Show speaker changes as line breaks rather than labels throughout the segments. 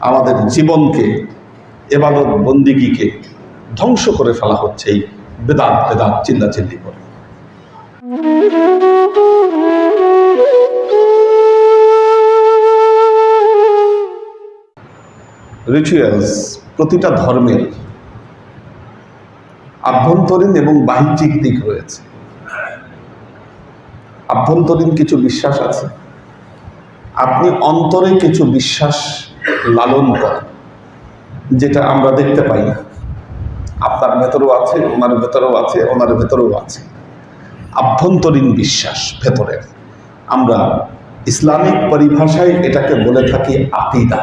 আমাদের জীবনকে, এবাদত বন্দিগিকে ধ্বংস করে ফেলা হচ্ছে এই বেদাত বেদাত চিল্লি করে। রিচুয়ালস প্রতিটা ধর্মের আভ্যন্তরীণ এবং বাহ্যিক দিক রয়েছে। আভ্যন্তরীণ কিছু বিশ্বাস আছে। আপনি অন্তরে কিছু বিশ্বাস লালন করেন যেটা আমরা দেখতে পাই। না আপনার ভেতরেও আছে, ওনার ভেতরেও আছে, ওনার ভেতরেও আছে। আভ্যন্তরীণ বিশ্বাস ভেতরের। আমরা ইসলামিক পরিভাষায় এটাকে বলে থাকি আকিদা।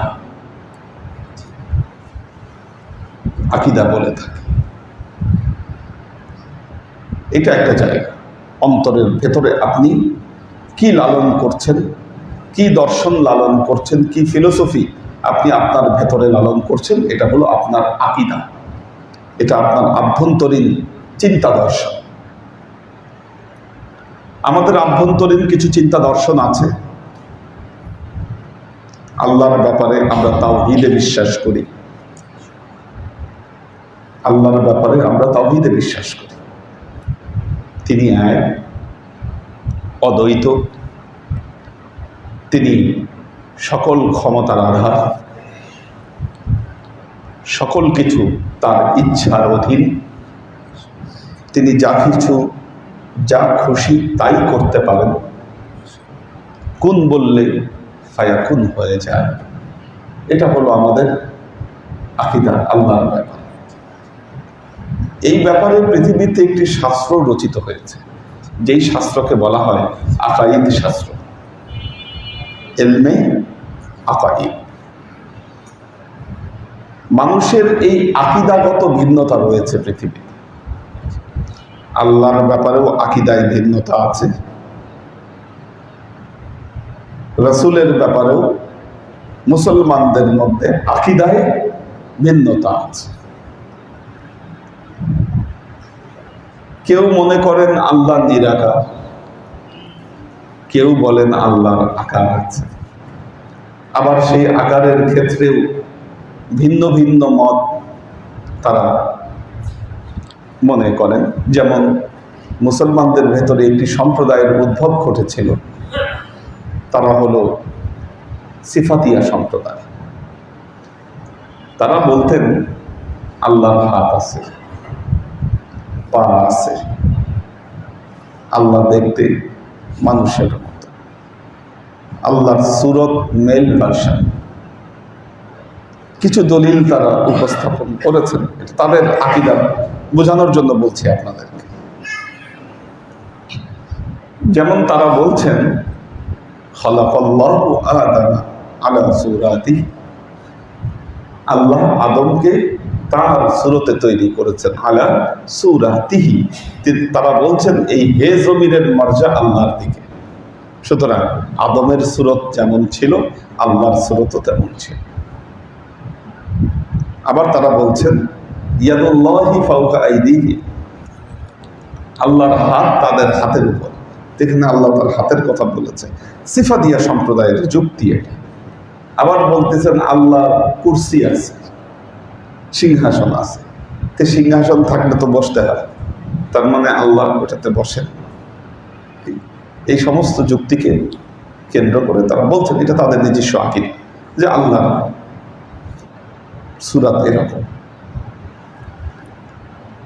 আকিদা বলে থাকি। এটা একটা জায়গা। অন্তরের ভেতরে আপনি কি লালন করছেন, কি দর্শন লালন করছেন, কি ফিলোসফি আপনি আপনার ভেতরে লালন করছেন, এটা হলো আপনার আকিদা। এটা আপনার আভ্যন্তরীণ চিন্তা দর্শন আমাদের আভ্যন্তরীণ কিছু চিন্তা দর্শন আছে। আল্লাহর ব্যাপারে আমরা তাওহীদে বিশ্বাস করি। আল্লাহর ব্যাপারে আমরা তাওহীদে বিশ্বাস করি। তিনি এক, অদ্বৈত। তিনি সকল ক্ষমতার আধার। সকল কিছু তার ইচ্ছার অধীন। তিনি যা কিছু, যা খুশি তাই করতে পারেন। কোন বললে ফায়া কোন হয়ে যায়। এটা হলো আমাদের আকিদা আল্লাহর ব্যাপার। এই ব্যাপারে পৃথিবীতে একটি শাস্ত্র রচিত হয়েছে। যেই শাস্ত্রকে বলা হয় আকাইদ শাস্ত্র। এলমে আকাইদ মানুষের এই আকিদাগত ভিন্নতা রয়েছে পৃথিবীতে। আল্লাহর ব্যাপারেও আকিদায় ভিন্নতা আছে। রসুলের ব্যাপারেও মুসলমানদের মধ্যে আকিদায় ভিন্নতা আছে। কেউ মনে করেন আল্লাহ নিরাকার কেউ বলেন আল্লাহর আকার আছে। আবার সেই আকারের ক্ষেত্রেও ভিন্ন ভিন্ন মত তারা মনে করেন। যেমন মুসলমানদের ভেতরে একটি সম্প্রদায়ের উদ্ভব ঘটেছিল। তারা হলো সিফাতিয়া সম্প্রদায়। তারা বলতেন, আল্লাহর হাত আছে, পা আছে। আল্লাহ দেখতে মানুষের আল্লাহর সুরত, মেল ভার্সন কিছু দলিল তারা উপস্থাপন করেছেন। তাদের আকিদা বোঝানোর জন্য বলছি আপনাদেরকে। যেমন তারা বলছেন আল্লাহ আদমকে তার সুরতে তৈরি করেছেন, আলা সুরাতিহি। তারা বলছেন, এই হে জমিনের মর্যা আল্লাহর দিকে। সুতরাং আদমের সুরত যেমন ছিল, আল্লাহর সুরতও তেমন ছিল। আবার তারা বলছেন আল্লাহর হাত তাদের হাতের উপর। এখানে আল্লাহ তার হাতের কথা বলেছে। সিফাদিয়া সম্প্রদায়ের যুক্তি এটা। আবার বলতেছেন আল্লাহ কুরসি আছে, সিংহাসন আছে। সিংহাসন থাকলে তো বসতে হয়। তার মানে আল্লাহ ওটাতে বসেন। এই সমস্ত যুক্তিকে কেন্দ্র করে তারা বলছেন, এটা তাদের নিজস্ব আকিদ যে আল্লাহ সুরাত এরকম।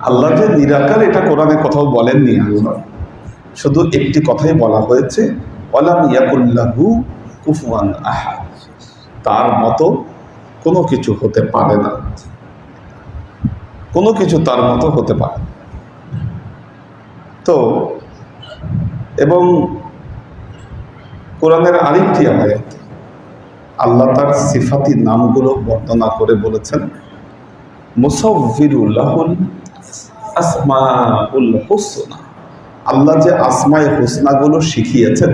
আল্লাহ যে নিরাকার, এটা কোরআনে কোথাও বলেননি শুধু একটি কথাই বলা হয়েছে ইয়াকুল্লাহু তার মতো কোনো কিছু হতে পারে না। কোনো কিছু তার মতো হতে পারে তো, এবং কোরআনের আরেকটি আয়াত, আল্লাহ তার সিফাতি নামগুলো বর্ণনা করে বলেছেন মুসফিরুল্লাহুল আসমাউল হুসনা। আল্লাহ যে আসমায় হুসনাগুলো শিখিয়েছেন,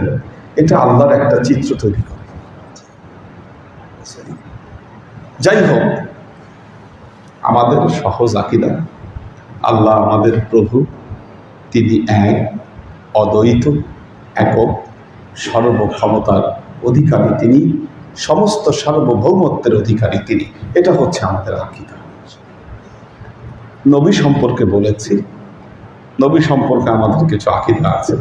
এটা আল্লাহর একটা চিত্র তৈরি করে। যাই হোক, আমাদের সহজ আকিদা, আল্লাহ আমাদের প্রভু, তিনি এক, অদ্বৈত, একক সর্বক্ষমতার অধিকারী তিনি, সমস্ত সার্বভৌমত্বের অধিকারী তিনি। এটা হচ্ছে আমাদের আকিদা। নবী সম্পর্কে বলেছি, নবী সম্পর্কে আমাদের কিছু আকিদা আছে।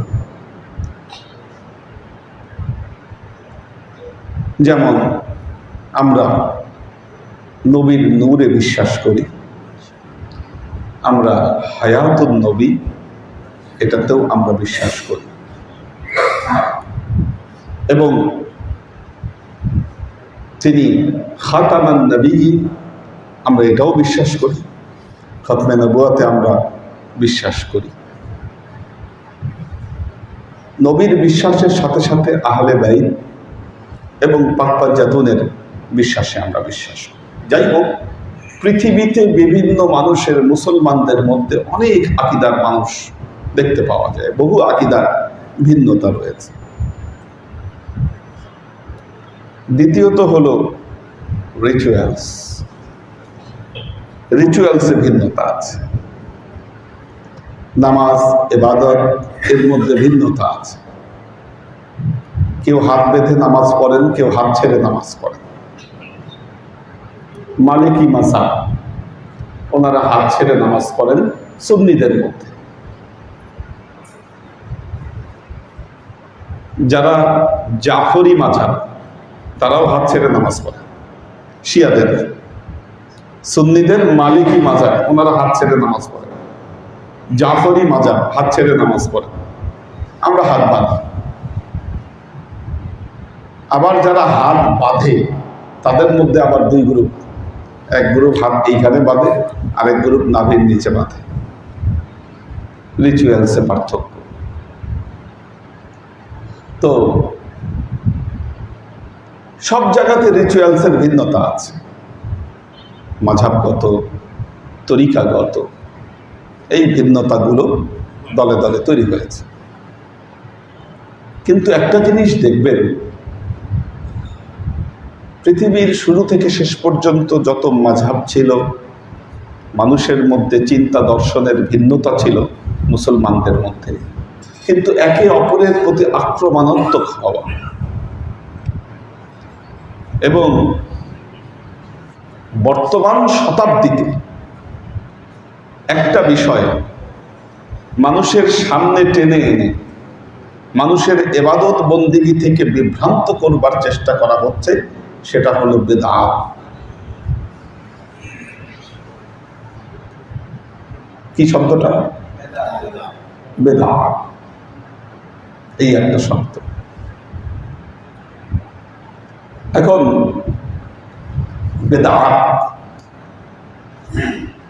যেমন, আমরা নবীর নূরে বিশ্বাস করি, আমরা হায়াতুন নবী, এটাতেও আমরা বিশ্বাস করি। এবং তিনি খাতামান নবী আমরা এটাও বিশ্বাস করি। খতমে নবুয়াতে আমরা বিশ্বাস করি। নবীর বিশ্বাসের সাথে সাথে আহলে বাইন এবং পাপ্পাজাতুনের বিশ্বাসে আমরা বিশ্বাস যাই হোক, পৃথিবীতে বিভিন্ন মানুষের মুসলমানদের মধ্যে অনেক আকিদার মানুষ দেখতে পাওয়া যায়। বহু আকিদার ভিন্নতা রয়েছে। দ্বিতীয়ত হলো রিচুয়ালস রিচুয়ালসে ভিন্নতা আছে। নামাজ এবাদত এর মধ্যে ভিন্নতা আছে। কেউ হাত বেঁধে নামাজ পড়েন, কেউ হাত ছেড়ে নামাজ পড়েন। মালিকি মাসা ওনারা হাত ছেড়ে নামাজ পড়েন সুন্নিদের মধ্যে। যারা জাফরি মাঝাব তারাও হাত ছেড়ে নামাজ পড়ে। শিয়াদের, সুন্নিদের মালিকি মাজাব ওনারা হাত ছেড়ে নামাজ পড়ে। জাফরি মাজাব হাত ছেড়ে নামাজ পড়ে। আমরা হাত বাঁধি। আবার যারা হাত বাঁধে, তাদের মধ্যে আবার দুই গ্রুপ। এক গ্রুপ হাত এইখানে বাঁধে, আরেক গ্রুপ নাভির নিচে বাঁধে। রিচুয়ালসে পার্থক্য। তো সব জায়গাতে রিচুয়ালসের ভিন্নতা আছে। মাঝাবগত তরিকাগত এই ভিন্নতাগুলো দলে দলে তৈরি হয়েছে। কিন্তু একটা জিনিস দেখবেন, পৃথিবীর শুরু থেকে শেষ পর্যন্ত যত মাঝাব ছিল, মানুষের মধ্যে চিন্তা দর্শনের ভিন্নতা ছিল মুসলমানদের মধ্যে। কিন্তু একে অপরের প্রতি আক্রমণাত্মক হওয়া এবং বর্তমান শতাব্দীতে একটা বিষয় মানুষের সামনে টেনে এনে মানুষের এবাদত বন্দিগি থেকে বিভ্রান্ত করবার চেষ্টা করা হচ্ছে সেটা হলো বেদা কি শব্দটা? বেদা এই একটা শব্দ। এখন বেদা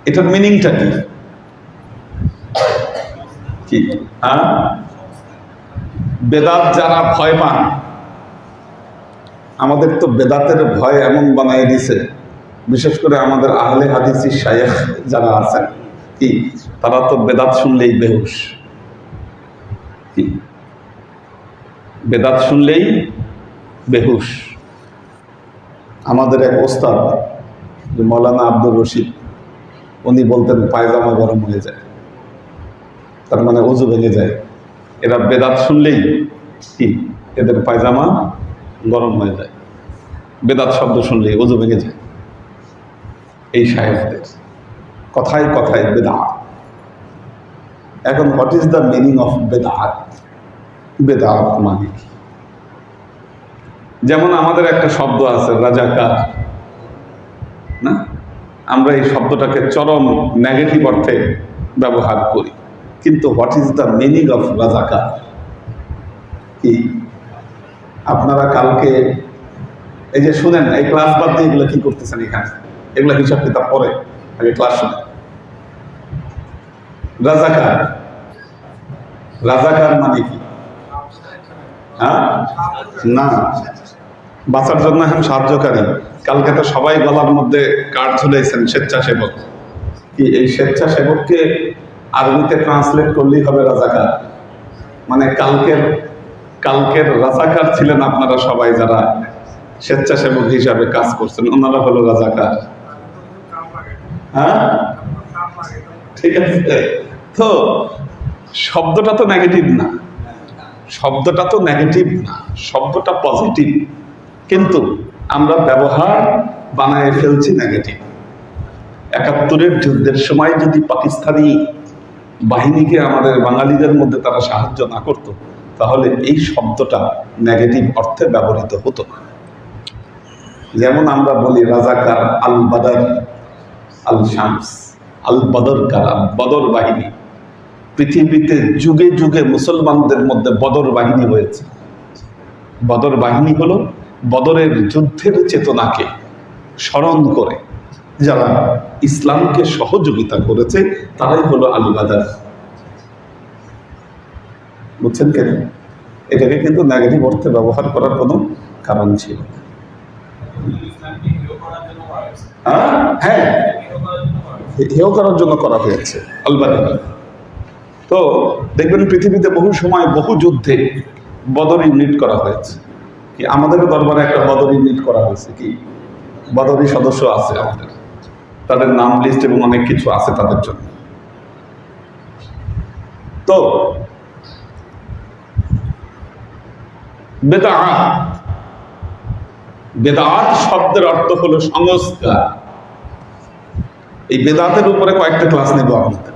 এটার মিনিংটা কি? বেদাত যারা ভয় পান, আমাদের তো বেদাতের ভয় এমন বানাই দিছে, বিশেষ করে আমাদের আহলে হাদিসি শায়েখ যারা আছেন কি? তারা তো বেদাত শুনলেই বেহুশ। কি? বেদাত শুনলেই বেহুশ। আমাদের এক ওস্তাদ, যে মৌলানা আব্দুর রশিদ, উনি বলতেন, পায়জামা গরম হয়ে যায়। তার মানে অজু ভেঙে যায়। এরা বেদাত শুনলেই কি? এদের পায়জামা গরম হয়ে যায়। বেদাত শব্দ শুনলেই অজু ভেঙে যায়। এই সাহেবদের। কথায় কথায় বেদাত। এখন what is the meaning of বেদাত? বেদাত মানে কি? যেমন আমাদের একটা শব্দ আছে, রাজাকার। না? আমরা এই শব্দটাকে চরম নেগেটিভ অর্থে ব্যবহার করি। কিন্তু what is the meaning of রাজাকার? কি? আপনারা কালকে, এই যে শুনেন, এই ক্লাস বাদ দিয়ে এগুলো কি করতেছেন এখানে? এগুলো হিসাব কিতাব পরে আগে ক্লাস শুনে রাজাকার। রাজাকার মানে কি? হ্যাঁ? না। বাঁচার জন্য এখন সাহায্যকারী। কালকে তো সবাই গলার মধ্যে কার্ড ঝুলাইছেন স্বেচ্ছাসেবক। কি এই স্বেচ্ছাসেবককে আরবিতে ট্রান্সলেট করলেই হবে রাজাকার? মানে কালকের কালকের রাজাকার ছিলেন আপনারা সবাই যারা স্বেচ্ছাসেবক হিসাবে কাজ করছেন, ওনারা হলো রাজাকার। হ্যাঁ? ঠিক আছে। তো শব্দটা তো নেগেটিভ না। শব্দটা তো নেগেটিভ না, শব্দটা পজিটিভ কিন্তু আমরা ব্যবহার বানায় ফেলছি নেগেটিভ একাত্তরের যুদ্ধের সময় যদি পাকিস্তানি বাহিনীকে আমাদের বাঙালিদের মধ্যে তারা সাহায্য না করত, তাহলে এই শব্দটা নেগেটিভ অর্থে ব্যবহৃত হতো না। যেমন আমরা বলি রাজাকার আল বাদার আল শামস আল বদর কারা? বদর বাহিনী। পৃথিবীতে যুগে যুগে মুসলমানদের মধ্যে বদর বাহিনী হয়েছে। বদর বাহিনী হলো বদরের যুদ্ধের চেতনাকে স্মরণ করে, যারা ইসলামকে সহযোগিতা করেছে, তারাই হলো আল বাদার। বুঝছেন কেন এটাকে কিন্তু নেগেটিভ অর্থে ব্যবহার করার কোনো কারণ ছিল হ্যাঁ। হ্যাঁ
করার জন্য করা হয়েছে
হেয় আলবানি তো দেখবেন পৃথিবীতে বহু সময় বহু যুদ্ধে বদর ইউনিট করা হয়েছে। কি আমাদেরও দরবারে একটা বদর ইউনিট করা হয়েছে কি? বদরি সদস্য আছে আমাদের। তাদের নাম লিস্ট এবং অনেক কিছু আছে তাদের জন্য। তো বেদাত বেদাত শব্দের অর্থ হলো সংস্কার। এই বেদাতের উপরে কয়েকটা ক্লাস নেব আপনাদের।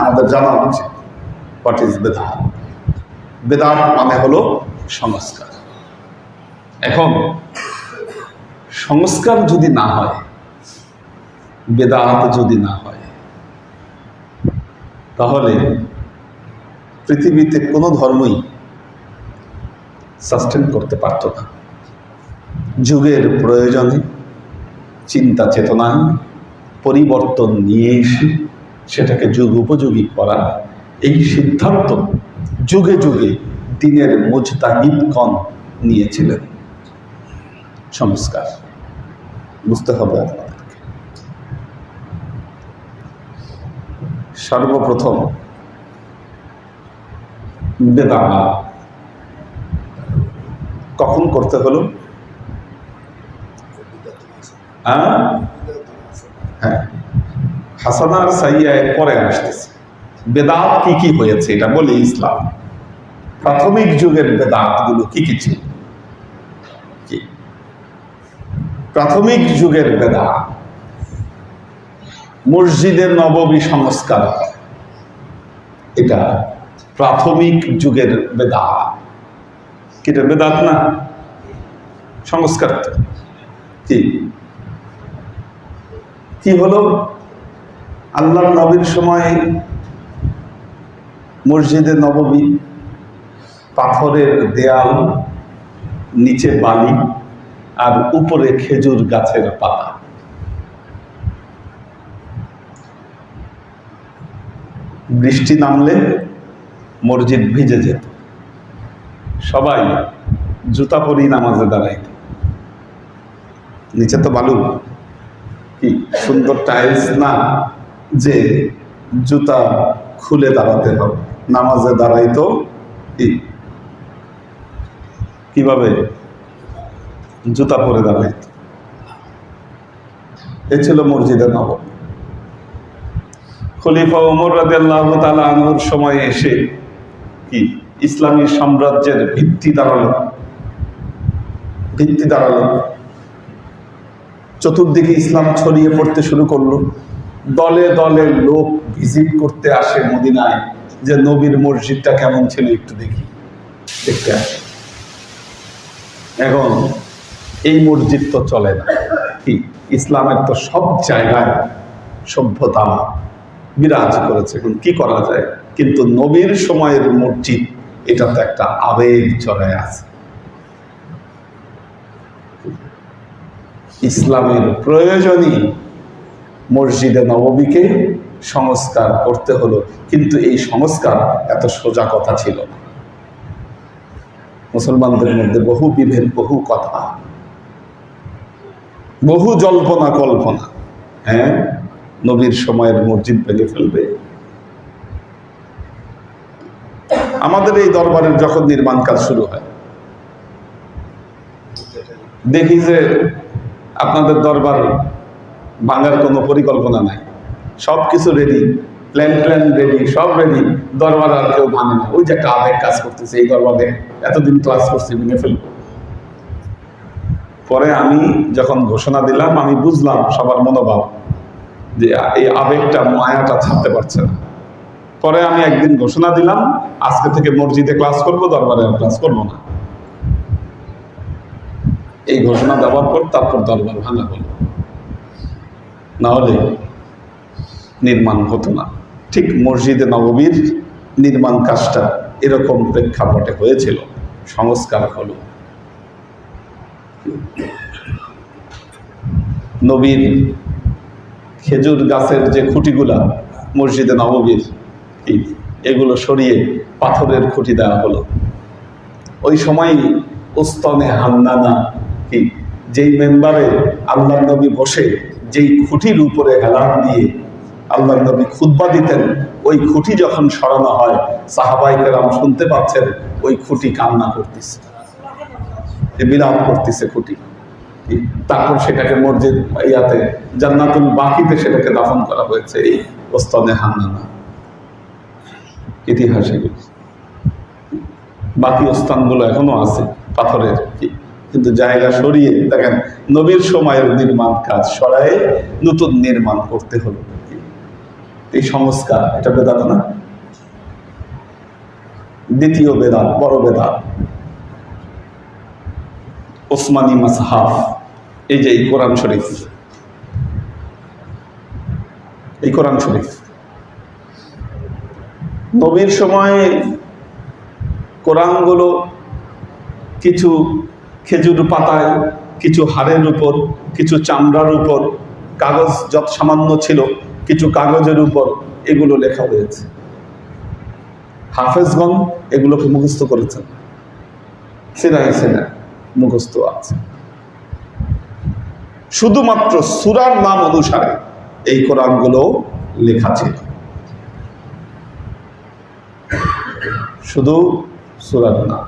আমাদের জানা উচিত হোয়াট ইজ বেদাত বেদাত মানে হলো সংস্কার। এখন সংস্কার যদি না হয়, বেদাত যদি না হয়, তাহলে পৃথিবীতে কোনো ধর্মই সাস্টেন করতে পারত না। যুগের প্রয়োজনে, চিন্তা চেতনা পরিবর্তন নিয়ে এসে সেটাকে যুগ উপযোগী করা এই সিদ্ধান্ত যুগে যুগে দিনের মুজতাহিদগণ নিয়েছিলেন। সংস্কার। বুঝতে হবে আপনাদেরকে সর্বপ্রথম বেদানা। কখন করতে হলো? হ্যাঁ। হ্যাঁ হাসানার সাইয়ায় পরে আসতেছে। বেদাত কি কি হয়েছে এটা বলি ইসলাম। প্রাথমিক যুগের বেদাতগুলো কি কি ছিল কি প্রাথমিক যুগের বেদা। মসজিদের নববী সংস্কার। এটা প্রাথমিক যুগের বেদাত কিটা বেদাত না? সংস্কার কি? কি হলো? আল্লাহ নবীর সময় মসজিদে নববী পাথরের দেয়াল, নিচে বালি আর উপরে খেজুর গাছের পাতা। বৃষ্টি নামলে মসজিদ ভিজে যেত। সবাই জুতা পরি নামাজে দাঁড়াইত। নিচে তো বালু। কি সুন্দর টাইলস না যে জুতা খুলে দাঁড়াতে হবে। নামাজে দাঁড়াইতো কীভাবে জুতা পরে দাঁড়াইতো এ ছিল মসজিদে নব খলিফা ওমর রাদিয়াল্লাহু তাআলা আনহুর সময় এসে কি? ইসলামী সাম্রাজ্যের ভিত্তি দাঁড়াল। ভিত্তি দাঁড়াল। চতুর্দিকে ইসলাম ছড়িয়ে পড়তে শুরু করল। দলে দলে লোক ভিজিট করতে আসে মদিনায় যে নবীর মসজিদটা কেমন ছিল একটু দেখি। দেখতে আসে। এখন এই মসজিদ তো চলে না। কি? ইসলামের তো সব জায়গায় সভ্যতা বিরাজ করেছে। এখন কি করা যায়? কিন্তু নবীর সময়ের মসজিদ এটা তো একটা আবেগ চড়ায় আছে ইসলামের প্রয়োজনই মসজিদে নবমীকে সংস্কার করতে হলো। কিন্তু এই সংস্কার এত সোজা কথা ছিল না। মুসলমানদের মধ্যে বহু বিভেদ, বহু কথা। বহু জল্পনা কল্পনা হ্যাঁ? নবীর সময়ের মসজিদ ভেঙে ফেলবে। আমাদের এই দরবারের যখন নির্মাণ কাজ শুরু হয়, দেখি যে আপনাদের দরবার ভাঙার কোনো পরিকল্পনা নাই। সব কিছু রেডি প্ল্যান প্ল্যান রেডি সব রেডি দরবার আর কেউ ভাঙে না। ওই যে কাজ করতেছে, এই দরবারে এতদিন ক্লাস করছি, ভেঙে ফেলব। পরে আমি যখন ঘোষণা দিলাম, আমি বুঝলাম সবার মনোভাব যে এই আবেগটা মায়াটা ছাড়তে পারছে না। পরে আমি একদিন ঘোষণা দিলাম, আজকে থেকে মসজিদে ক্লাস করব, দরবারে ক্লাস করব না। এই ঘোষণা দেওয়ার পর তারপর দরবার ভাঙা হলো। না হলে নির্মাণ হতো না। ঠিক মসজিদে নববীর নির্মাণ কাজটা এরকম প্রেক্ষাপটে হয়েছিল, সংস্কার হলো। নবীর খেজুর গাছের যে খুঁটিগুলা, মসজিদে নববীর এগুলো সরিয়ে পাথরের খুঁটি দেওয়া হলো। ওই সময় উস্তনে হান্নানা, কি যেই মেম্বারে আল্লাহ নবী বসে, যেই খুঁটির উপরে হেলান দিয়ে আল্লাহ নবী খুতবা দিতেন, ওই খুঁটি যখন সরানো হয় সাহাবাইকেরাম শুনতে পাচ্ছেন, ওই খুঁটি কান্না করতেছে। এ বিলাপ করতেছে খুঁটি? তারপর সেটাকে মসজিদ ইয়াতে, জান্নাতুল বাকিতে সেটাকে দাফন করা হয়েছে এই ওস্তনে হান্নানা। ইতিহাস এগুলো। বাকি স্থানগুলো এখনও আছে, পাথরের, কি? কিন্তু জায়গা সরিয়ে, দেখেন, নবীর সময়ের নির্মাণ কাজ সরায়ে নতুন নির্মাণ করতে হলো। এই সংস্কার, এটা বেদাত না? দ্বিতীয় বেদাত, বড় বেদাত। ওসমানী মাসহাফ এই যে এই কোরআন শরীফ। এই কোরআন শরীফ। নবীর সময় কোরআনগুলো কিছু খেজুর পাতায়, কিছু হাড়ের উপর, কিছু চামড়ার উপর, কাগজ যত সামান্য ছিল, কিছু কাগজের উপর এগুলো লেখা হয়েছে। হাফেজগণ এগুলোকে মুখস্থ করেছেন। সিরাই সিনা মুখস্থ আছে। শুধুমাত্র সুরার নাম অনুসারে এই কোরআনগুলো লেখা ছিল। শুধু সুরার নাম।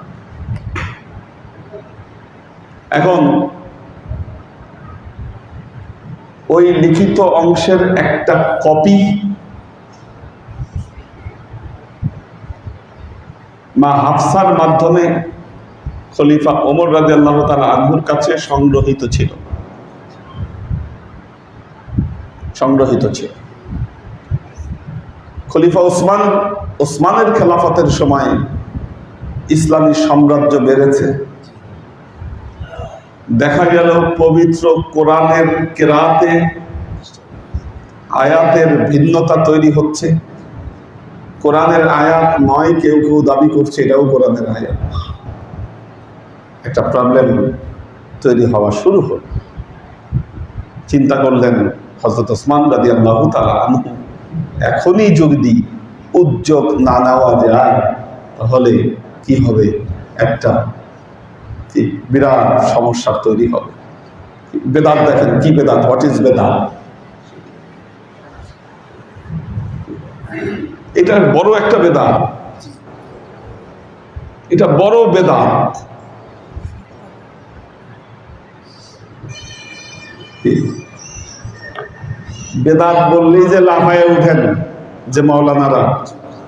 এখন ওই লিখিত অংশের একটা কপি মা হাফসার মাধ্যমে খলিফা ওমর রাজি আল্লাহ তালা আনহুর কাছে সংগ্রহিত ছিল। সংগ্রহিত ছিল। খলিফা ওসমান, ওসমানের খেলাফতের সময় ইসলামী সাম্রাজ্য বেড়েছে। দেখা গেল পবিত্র কোরআনের কেরাতে আয়াতের ভিন্নতা তৈরি হচ্ছে। কোরআনের আয়াত নয়, কেউ কেউ দাবি করছে এটাও কোরআনের আয়াত। একটা প্রবলেম তৈরি হওয়া শুরু হল। চিন্তা করলেন হজরত ওসমান রাদি আল্লাহ তালা আনহু, এখনই যদি উদ্যোগ না নেওয়া যায়, তাহলে কি হবে? একটা বিরাট সমস্যা তৈরি হবে। বেদাত দেখেন কি বেদাত? হোয়াট ইজ বেদাত? এটা বড় একটা বেদাত। এটা বড় বেদাত। বেদাত বললেই যে লাফায় উঠেন যে মৌলানারা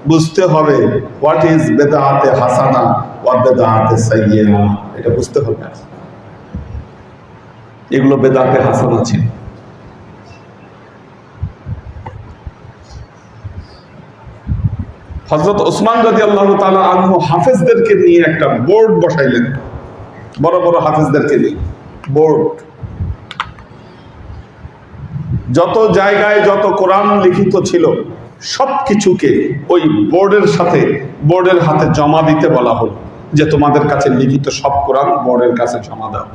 বুঝতে হবে হোয়াট ইজ বেদাতে হাসানা ওয়া বেদাতে সাইয়্যিনা এটা বুঝতে হবে। এগুলো বেদাতে হাসানা ছিল। হজরত ওসমান রাজি আল্লাহ তালা আনহু হাফেজদেরকে নিয়ে একটা বোর্ড বসাইলেন। বড় বড় হাফেজদেরকে নিয়ে। বোর্ড। যত জায়গায় যত কোরআন লিখিত ছিল সব কিছুকে ওই বোর্ডের সাথে, বোর্ডের হাতে জমা দিতে বলা হলো যে তোমাদের কাছে লিখিত সব কোরআন বোর্ডের কাছে জমা দাও।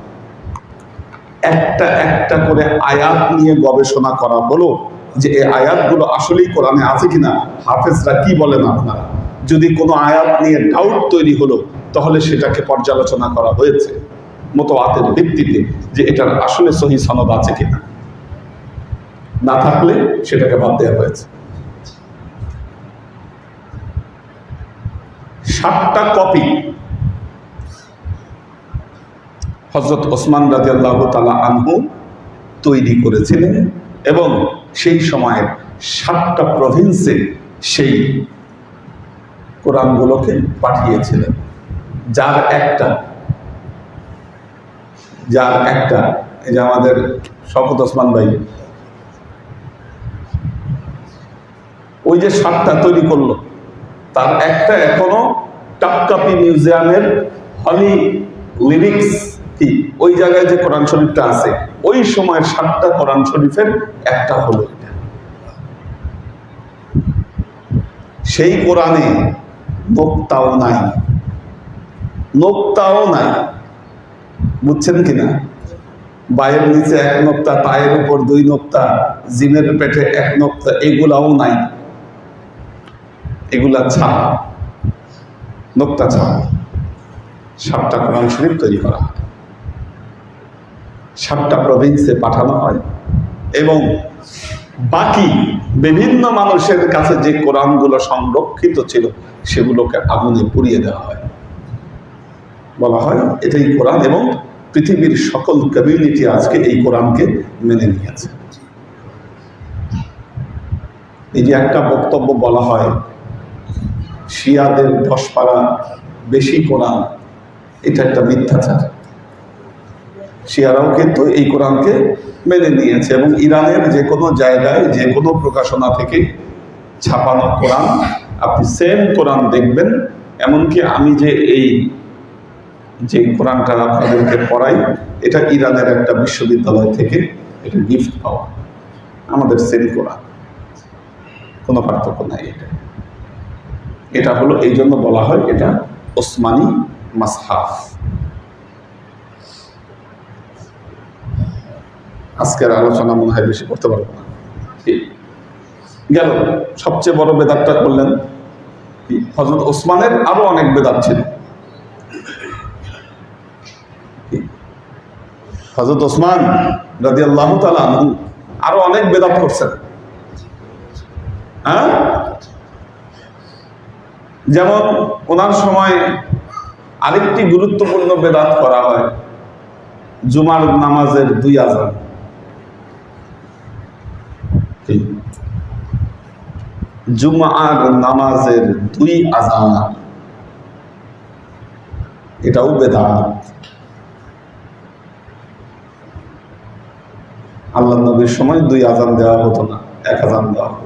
একটা একটা করে আয়াত নিয়ে গবেষণা করা হলো যে এই আয়াতগুলো আসলেই কোরআনে আছে কিনা, হাফেজরা কি বলেন আপনারা? যদি কোনো আয়াত নিয়ে ডাউট তৈরি হলো, তাহলে সেটাকে পর্যালোচনা করা হয়েছে। মতো আতের ভিত্তিতে যে এটার আসলে সহি সনদ আছে কিনা। না থাকলে সেটাকে বাদ দেওয়া হয়েছে। সাতটা কপি হজরত ওসমান রাজিয়াল্লাহ তালা আনহু তৈরি করেছিলেন এবং সেই সময়ের সাতটা প্রভিন্সে সেই কোরআনগুলোকে পাঠিয়েছিলেন। যার একটা যার একটা, এই যে আমাদের শপথ ওসমান ভাই ওই যে সাতটা তৈরি করল, তার একটা এখনও টাপকাপি মিউজিয়ামের হলি লিরিক্স কি? ওই জায়গায় যে কোরআন শরীফটা আছে, ওই সময় সাতটা কোরআন শরীফের একটা হলো এটা। সেই কোরআনে নোক্তাও নাই। নোক্তাও নাই। বুঝছেন কিনা? বায়ের নিচে এক নোক্তা, পায়ের উপর দুই নোক্তা জিমের পেটে এক নোক্তা, এগুলাও নাই। এগুলা ছাড়া নোক্তা ছাড়া সাতটা কোরআন শরীফ তৈরি করা হয়। সাতটা প্রভিন্সে পাঠানো হয় এবং বাকি বিভিন্ন মানুষের কাছে যে কোরআনগুলো সংরক্ষিত ছিল, সেগুলোকে আগুনে পুড়িয়ে দেওয়া হয়। বলা হয় এটাই কোরআন এবং পৃথিবীর সকল কমিউনিটি আজকে এই কোরআনকে মেনে নিয়েছে। এই যে একটা বক্তব্য বলা হয় শিয়াদের দশ পারা বেশি কোরআন, এটা একটা মিথ্যাচার। শিয়ারাও কিন্তু এই কোরআনকে মেনে নিয়েছে এবং ইরানের যে কোনো জায়গায়, যে কোনো প্রকাশনা থেকে ছাপানো কোরআন, আপনি সেম কোরআন দেখবেন। এমনকি আমি যে এই, যে কোরআনটা আপনাদেরকে পড়াই, এটা ইরানের একটা বিশ্ববিদ্যালয় থেকে এটা গিফট পাওয়া। আমাদের সেম কোরআন। কোনো পার্থক্য নাই এটা। এটা হলো এই জন্য বলা হয় এটা ওসমানী মাসহাফ আজকের আলোচনা মনে হয় বেশি করতে পারব না? গেল। সবচেয়ে বড় বেদাতটা করলেন হজরত ওসমানের আরও অনেক বেদাত ছিল? হজরত ওসমান রাজি আল্লাহ আরও অনেক বেদাত করছেন। হ্যাঁ? যেমন ওনার সময় আরেকটি গুরুত্বপূর্ণ বেদাত করা হয়, জুমার নামাজের দুই আজান? জুমার নামাজের দুই আজান। এটাও বেদাত। আল্লাহ নবীর সময় দুই আজান দেওয়া হতো না, এক আজান দেওয়া হতো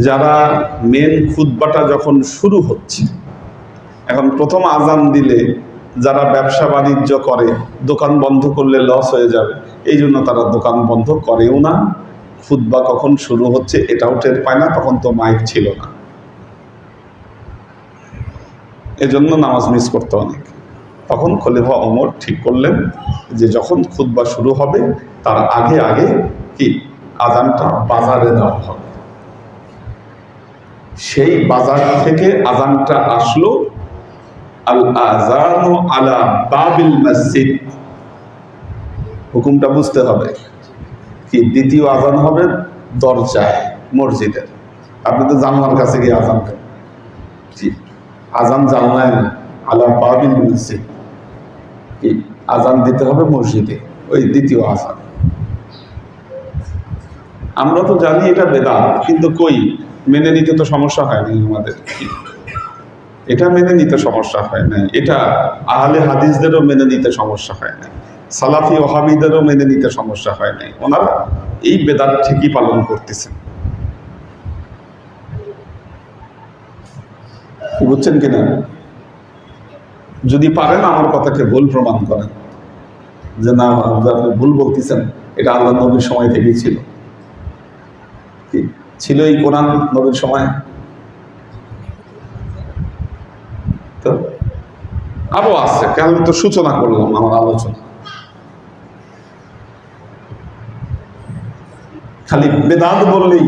যারা মেন খুতবাটা যখন শুরু হচ্ছে, এখন প্রথম আজান দিলে যারা ব্যবসা বাণিজ্য করে, দোকান বন্ধ করলে লস হয়ে যাবে। এই জন্য তারা দোকান বন্ধ করেও না। খুতবা কখন শুরু হচ্ছে এটাও টের পায় না, তখন তো মাইক ছিল না। এজন্য নামাজ মিস করতে অনেক। তখন খলিফা অমর ঠিক করলেন যে যখন খুতবা শুরু হবে, তার আগে আগে কি? আজানটা বাজারে দেওয়া হবে। সেই বাজার থেকে আজানটা আসলো আল আজানু আলা বাবিল মসজিদ। হুকুমটা বুঝতে হবে কি দ্বিতীয় আজান হবে দরজায় মসজিদের। আপনি তো জানলার কাছে গিয়ে আজান জি আজান জানলায় না আলা বাবিল মসজিদ। কি আজান দিতে হবে মসজিদে, ওই দ্বিতীয় আজান আমরা তো জানি এটা বেদাত, কিন্তু কই? মেনে নিতে তো সমস্যা হয়নি আমাদের। এটা মেনে নিতে সমস্যা হয় না। এটা আহলে হাদিসদেরও মেনে নিতে সমস্যা হয় না। সালাফি ওহাবিদেরও মেনে নিতে সমস্যা হয় নাই ওনারা এই বেদাত ঠিকই পালন করতেছেন। বুঝছেন কিনা? যদি পারেন আমার কথাকে ভুল প্রমাণ করেন। যে না, আপনি ভুল বলতেছেন, এটা আল্লাহ নবীর সময় থেকেই ছিল। কি? ছিল এই কোরআন নবীর সময়। তো আরও আছে কেন তো সূচনা করলাম আমার আলোচনা। খালি বেদাত বললেই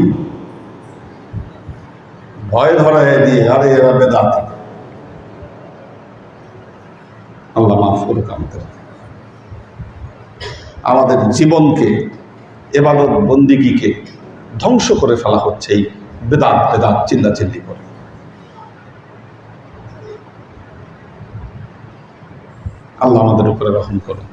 ভয় ধরায় দিয়ে, আরে এরা বেদাত। আল্লাহ করুক আমাদের আমাদের জীবনকে, এবাদত বন্দিগিকে ধ্বংস করে ফেলা হচ্ছে এই বেদাত বেদাত চিল্লি করে। আল্লাহ আমাদের উপরে রহম করুন।